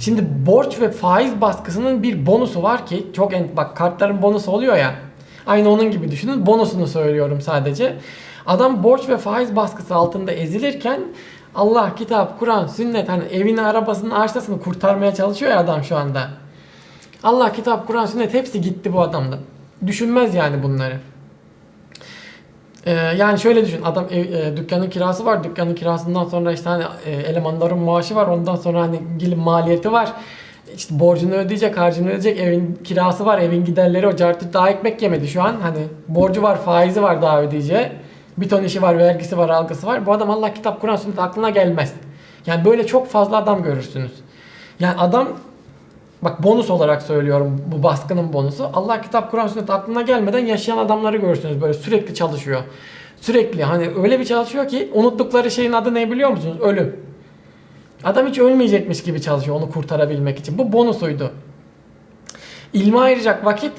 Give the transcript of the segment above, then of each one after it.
Şimdi borç ve faiz baskısının bir bonusu var ki çok en, bak kartların bonusu oluyor ya. Aynı onun gibi düşünün. Bonusunu söylüyorum sadece. Adam borç ve faiz baskısı altında ezilirken Allah, kitap, Kur'an, sünnet hani evini, arabasını, arsasını kurtarmaya çalışıyor ya adam şu anda. Allah, kitap, Kur'an, sünnet hepsi gitti bu adamda. Düşünmez yani bunları. Ee, yani şöyle düşün adam ev, e, dükkanın kirası var dükkanın kirasından sonra işte hani e, elemanların maaşı var ondan sonra hani gelin maliyeti var. İşte borcunu ödeyecek harcını ödeyecek evin kirası var evin giderleri o cartı daha ekmek yemedi şu an. Hani borcu var faizi var daha ödeyeceği. Bir ton işi var vergisi var algısı var. Bu adam Allah kitap Kur'an sünnet aklına gelmez. Yani böyle çok fazla adam görürsünüz. Yani adam Bak bonus olarak söylüyorum bu baskının bonusu. Allah kitap Kur'an sünnet aklına gelmeden yaşayan adamları görürsünüz böyle sürekli çalışıyor. Sürekli hani öyle bir çalışıyor ki unuttukları şeyin adı ne biliyor musunuz? Ölüm. Adam hiç ölmeyecekmiş gibi çalışıyor onu kurtarabilmek için. Bu bonusuydu. İlme ayıracak vakit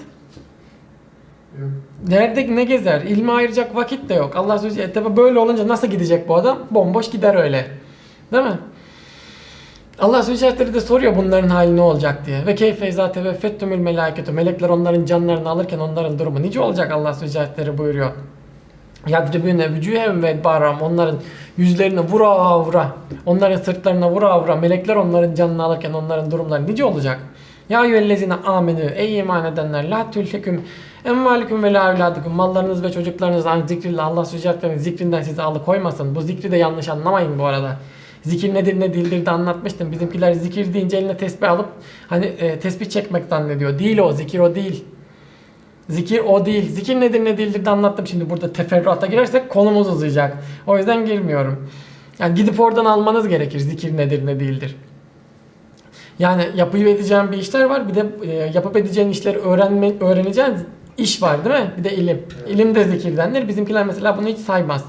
nerede ne gezer? İlme ayıracak vakit de yok. Allah sözü e, böyle olunca nasıl gidecek bu adam? Bomboş gider öyle. Değil mi? Allah Sözcükleri de soruyor bunların hali ne olacak diye. Ve keyfe izâ teveffettumül melâketu. Melekler onların canlarını alırken onların durumu nice olacak Allah Sözcükleri buyuruyor. Yadribüne vücühem ve baram. Onların yüzlerine vura vura. Onların sırtlarına vura vura. Melekler onların canını alırken onların durumları nice olacak. Ya eyyühellezine amenü. Ey iman edenler. La tülheküm emvalikum ve la evladukum. Mallarınız ve çocuklarınız zikrillah. Allah Sözcüklerinin zikrinden sizi alıkoymasın. Bu zikri de yanlış anlamayın bu arada. Zikir nedir ne değildir de anlatmıştım. Bizimkiler zikir deyince eline tesbih alıp hani e, tesbih çekmek zannediyor. Değil o zikir o değil. Zikir o değil. Zikir nedir ne değildir de anlattım. Şimdi burada teferruata girersek konumuz uzayacak. O yüzden girmiyorum. Yani gidip oradan almanız gerekir zikir nedir ne değildir. Yani yapıp edeceğin bir işler var. Bir de e, yapıp edeceğin işleri öğrenme, öğreneceğin iş var değil mi? Bir de ilim. İlim de zikirdendir. Bizimkiler mesela bunu hiç saymaz.